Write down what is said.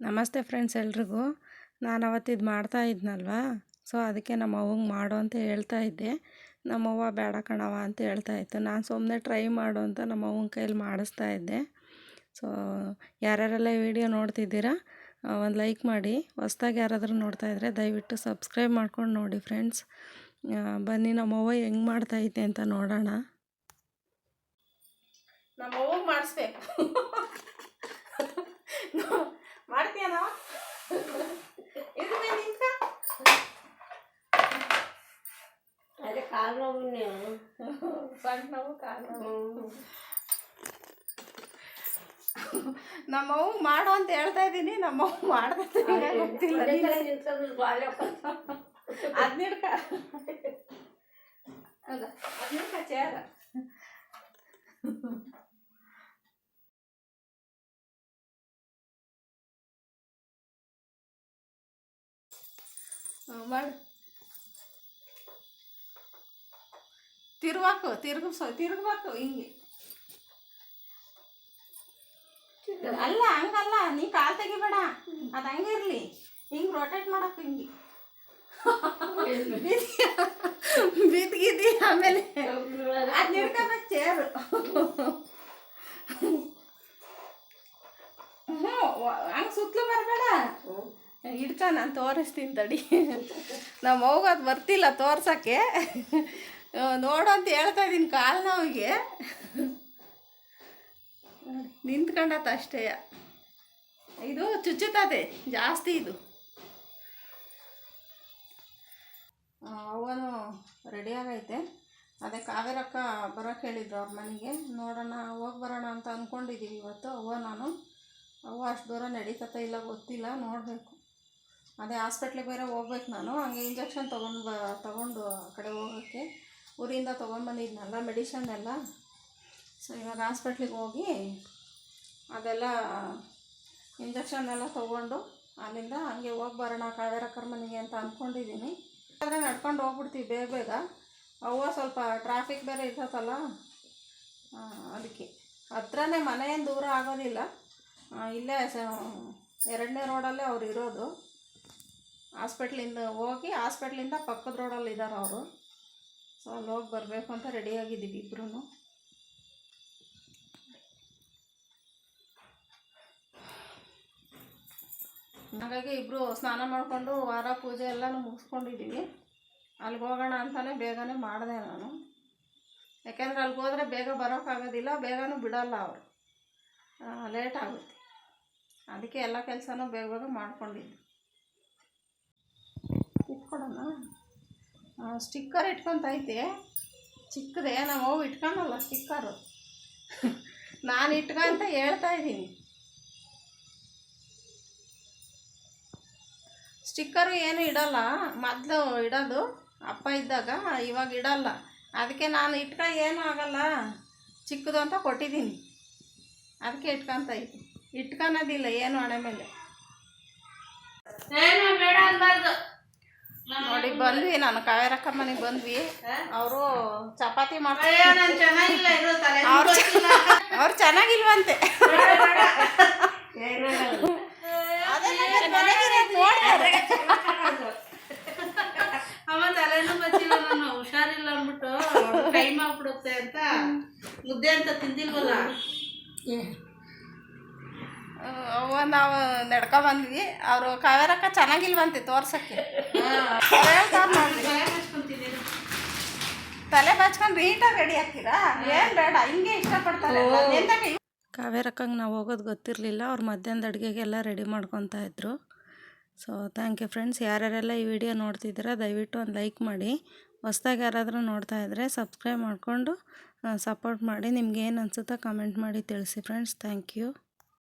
ನಮಸ್ತೆ ಫ್ರೆಂಡ್ಸ್ ಎಲ್ರಿಗೂ. ನಾನು ಅವತ್ತು ಇದು ಮಾಡ್ತಾ ಇದ್ನಲ್ವ? ಸೊ, ಅದಕ್ಕೆ ನಮ್ಮ ಅವ್ವಂಗೆ ಮಾಡು ಅಂತ ಹೇಳ್ತಾ ಇದ್ದೆ. ನಮ್ಮವ್ವ ಬೇಡ ಕಣವ ಅಂತ ಹೇಳ್ತಾ ಇತ್ತು. ನಾನು ಸುಮ್ಮನೆ ಟ್ರೈ ಮಾಡು ಅಂತ ನಮ್ಮ ಅವ್ವನ ಕೈಲಿ ಮಾಡಿಸ್ತಾ ಇದ್ದೆ. ಸೊ, ಯಾರ್ಯಾರೆಲ್ಲ ವಿಡಿಯೋ ನೋಡ್ತಿದ್ದೀರಾ ಒಂದು ಲೈಕ್ ಮಾಡಿ. ಹೊಸ್ದಾಗಿ ಯಾರಾದರೂ ನೋಡ್ತಾ ಇದ್ದರೆ ದಯವಿಟ್ಟು ಸಬ್ಸ್ಕ್ರೈಬ್ ಮಾಡ್ಕೊಂಡು ನೋಡಿ ಫ್ರೆಂಡ್ಸ್. ಬನ್ನಿ, ನಮ್ಮವ್ವ ಹೆಂಗೆ ಇದ್ದೆ ಅಂತ ನೋಡೋಣ. ನಮ್ಮ ಅವ್ವಗೆ ಮಾಡಿಸ್ಬೇಕು ಮಾಡ್ತೀಯನೋ ಇದು ನಿಂತ ಅದೇ ಕಾಲು ನೋವು ಸಣ್ಣ ನೋವು ಕಾಲು ನೋವು. ನಮ್ಮವ್ವ ಮಾಡು ಅಂತ ಹೇಳ್ತಾ ಇದ್ದೀನಿ ನಮ್ಮವ್ವ ಮಾಡ್ದೆ ಗೊತ್ತಿಲ್ಲ. ಅದ್ ಹಿಡ್ಕ ಅದ ಅದ್ ಹಿಡ್ಕ ಚೇರ ಮಾಡು. ತಿರ್ವಾಕು ತಿರುಗು ತಿರ್ಗಬೇಕು ಹಿಂಗೆ. ಅಲ್ಲ ಹಂಗಲ್ಲ ನೀ ಕಾಲ್ ತೆಗಿಬೇಡ. ಅದು ಹಂಗಿರ್ಲಿ. ಇರಲಿ ಹಿಂಗೆ ರೊಟೇಟ್ ಮಾಡಕ್ಕೆ ಹಿಂಗೆ. ಬಿದ್ಗಿದ್ದಿ ಆಮೇಲೆ ಅದು ನಿಡ್ಕೋಬೇಕು ಚೇರು ಹ್ಞೂ ಹಂಗೆ ಸುತ್ತಲೂ ಬರಬೇಡ. ಇಡ್ಕ ನಾನು ತೋರಿಸ್ತೀನಿ ತಡಿ. ನಮ್ಮ ಹೋಗೋದು ಅದು ಬರ್ತಿಲ್ಲ ತೋರ್ಸೋಕ್ಕೆ. ನೋಡು ಅಂತ ಹೇಳ್ತಾ ಇದ್ದೀನಿ ಕಾಲು ನೋವಿಗೆ ನಿಂತ್ಕೊಂಡತ್ತ ಅಷ್ಟೇ. ಇದು ಚುಚ್ಚುತ್ತದೆ ಜಾಸ್ತಿ ಇದು. ಅವನು ರೆಡಿಯಾಗೈತೆ ಅದೇ ಕಾವೇರಕ್ಕ ಬರೋಕೆ ಹೇಳಿದ್ರು ಅವ್ರ ಮನೆಗೆ. ನೋಡೋಣ, ಹೋಗಿ ಬರೋಣ ಅಂತ ಅಂದ್ಕೊಂಡಿದ್ದೀವಿ ಇವತ್ತು, ಅವ್ವ ನಾನು. ಅವ್ವ ಅಷ್ಟು ದೂರ ನಡೀತತ್ತ ಇಲ್ಲ ಗೊತ್ತಿಲ್ಲ, ನೋಡಬೇಕು. ಅದೇ ಹಾಸ್ಪಿಟ್ಲಿಗೆ ಬೇರೆ ಹೋಗ್ಬೇಕು ನಾನು. ಹಂಗೆ ಇಂಜೆಕ್ಷನ್ ತೊಗೊಂಡು ಬ, ತೊಗೊಂಡು ಆ ಕಡೆ ಹೋಗೋಕ್ಕೆ. ಊರಿಂದ ತೊಗೊಂಡು ಬಂದಿದ್ನಲ್ಲ ಮೆಡಿಷನ್ ಎಲ್ಲ. ಸೊ ಇವಾಗ ಹಾಸ್ಪಿಟ್ಲಿಗೆ ಹೋಗಿ ಅದೆಲ್ಲ ಇಂಜೆಕ್ಷನ್ ಎಲ್ಲ ತೊಗೊಂಡು ಅಲ್ಲಿಂದ ಹಂಗೆ ಹೋಗಿ ಬರೋಣ ಕಾವೇರಕ್ಕರ ಮನೆಗೆ ಅಂತ ಅಂದ್ಕೊಂಡಿದ್ದೀನಿ ಆದರೆ ನಡ್ಕೊಂಡು ಹೋಗ್ಬಿಡ್ತೀವಿ ಬೇಗ ಬೇಗ. ಅವ್ವ ಸ್ವಲ್ಪ ಟ್ರಾಫಿಕ್ ಬೇರೆ ಇರ್ತೈತಲ್ಲ ಅದಕ್ಕೆ. ಹತ್ರನೇ ಮನೆಯೇನು ದೂರ ಆಗೋದಿಲ್ಲ. ಇಲ್ಲೇ ಸ, ಎರಡನೇ ರೋಡಲ್ಲೇ ಅವ್ರು ಇರೋದು. ಹಾಸ್ಪಿಟ್ಲಿಂದ ಹೋಗಿ ಹಾಸ್ಪಿಟ್ಲಿಂದ ಪಕ್ಕದ ರೋಡಲ್ಲಿ ಇದ್ದಾರೆ ಅವರು. ಅಲ್ಲಿ ಹೋಗಿ ಬರಬೇಕು ಅಂತ ರೆಡಿಯಾಗಿದ್ದೀವಿ ಇಬ್ಬರೂ ಹಾಗಾಗಿ ಇಬ್ಬರು ಸ್ನಾನ ಮಾಡಿಕೊಂಡು ವಾರ ಪೂಜೆ ಎಲ್ಲನೂ ಮುಗಿಸ್ಕೊಂಡಿದ್ದೀವಿ. ಅಲ್ಲಿಗೆ ಹೋಗೋಣ ಅಂತಲೇ ಬೇಗನೆ ಮಾಡಿದೆ ನಾನು. ಯಾಕೆಂದ್ರೆ ಅಲ್ಲಿಗೆ ಹೋದರೆ ಬೇಗ ಬರೋಕ್ಕಾಗೋದಿಲ್ಲ ಬೇಗನೂ ಬಿಡಲ್ಲ ಅವರು. ಲೇಟ್ ಆಗುತ್ತೆ. ಅದಕ್ಕೆ ಎಲ್ಲ ಕೆಲಸನೂ ಬೇಗ ಬೇಗ ಮಾಡ್ಕೊಂಡಿದ್ದೆ ಇಟ್ಕೊಡೋಣ? ಸ್ಟಿಕ್ಕರ್ ಇಟ್ಕೊತೈತೆ ಚಿಕ್ಕದೆ ನಾವು ಹೋಗಿ ಇಟ್ಕೊಳಲ್ಲ ಸ್ಟಿಕ್ಕರು. ನಾನು ಇಟ್ಕೊಂತ ಹೇಳ್ತಾ ಇದ್ದೀನಿ. ಸ್ಟಿಕ್ಕರು ಏನು ಇಡಲ್ಲ. ಮೊದಲು ಇಡೋದು ಅಪ್ಪ ಇದ್ದಾಗ, ಇವಾಗ ಇಡಲ್ಲ. ಅದಕ್ಕೆ ನಾನು ಇಟ್ಕ ಏನೂ ಆಗಲ್ಲ. ಚಿಕ್ಕದು ಅಂತ ಕೊಟ್ಟಿದ್ದೀನಿ. ಅದಕ್ಕೆ ಇಟ್ಕೊಂತ ಇದ್ದೀನಿ. ಇಟ್ಕೊಳೋದಿಲ್ಲ, ಏನು ಹಣೆ ಮೇಲೆ. ಏನು ಬೇಡ ಅನ್ಬಾರ್ದು ನೋಡಿ ಬಂದ್ವಿ. ನಾನು ಕಾವೇರಕ್ಕ ಮನೆಗೆ ಬಂದ್ವಿ. ಅವರು ಚಪಾತಿ ಮಾಡ್ತಾರೆ. ಅವ್ರು ಚೆನ್ನಾಗಿಲ್ವಂತೆ. ಹುಷಾರಿಲ್ಲ ಅಂದ್ಬಿಟ್ಟು ಟೈಮ್ ಆಗ್ಬಿಡುತ್ತೆ ಅಂತ. ಮುದ್ದೆ ಅಂತ ತಿಂದಿಲ್ವಲ್ಲ? ಅವ್ವ ನಾವು ನಡ್ಕೊ ಬಂದ್ವಿ. ಅವರು ಕಾವೇರಕ್ಕ ಚೆನ್ನಾಗಿಲ್ವಂತೆ ತೋರ್ಸಕ್ಕೆ. ತಲೆ ಬಚ್ಕೊಂಡು ನೀಟಾಗಿ ರೆಡಿ ಆಗ್ತೀರಾ? ಏನು ಬೇಡ ಹಿಂಗೆ ಇಷ್ಟಪಡ್ತಾರೆ ಕಾವೇರಕ್ಕಂಗೆ ನಾವು? ಹೋಗೋದು ಗೊತ್ತಿರಲಿಲ್ಲ. ಅವ್ರು ಮಧ್ಯಾಹ್ನದ ಅಡುಗೆಗೆಲ್ಲ ರೆಡಿ ಮಾಡ್ಕೊತಾ ಇದ್ರು. ಸೊ ಥ್ಯಾಂಕ್ ಯು ಫ್ರೆಂಡ್ಸ್ ಯಾರ್ಯಾರೆಲ್ಲ ಈ ವಿಡಿಯೋ ನೋಡ್ತಿದ್ದೀರಾ ದಯವಿಟ್ಟು ಒಂದು ಲೈಕ್ ಮಾಡಿ. ಹೊಸ್ದಾಗಿ ಯಾರಾದರೂ ನೋಡ್ತಾ ಇದ್ದರೆ ಸಬ್ಸ್ಕ್ರೈಬ್ ಮಾಡಿಕೊಂಡು ಸಪೋರ್ಟ್ ಮಾಡಿ. ನಿಮ್ಗೆ ಏನು ಅನಿಸುತ್ತೋ ಕಮೆಂಟ್ ಮಾಡಿ ತಿಳಿಸಿ ಫ್ರೆಂಡ್ಸ್ ಥ್ಯಾಂಕ್ ಯು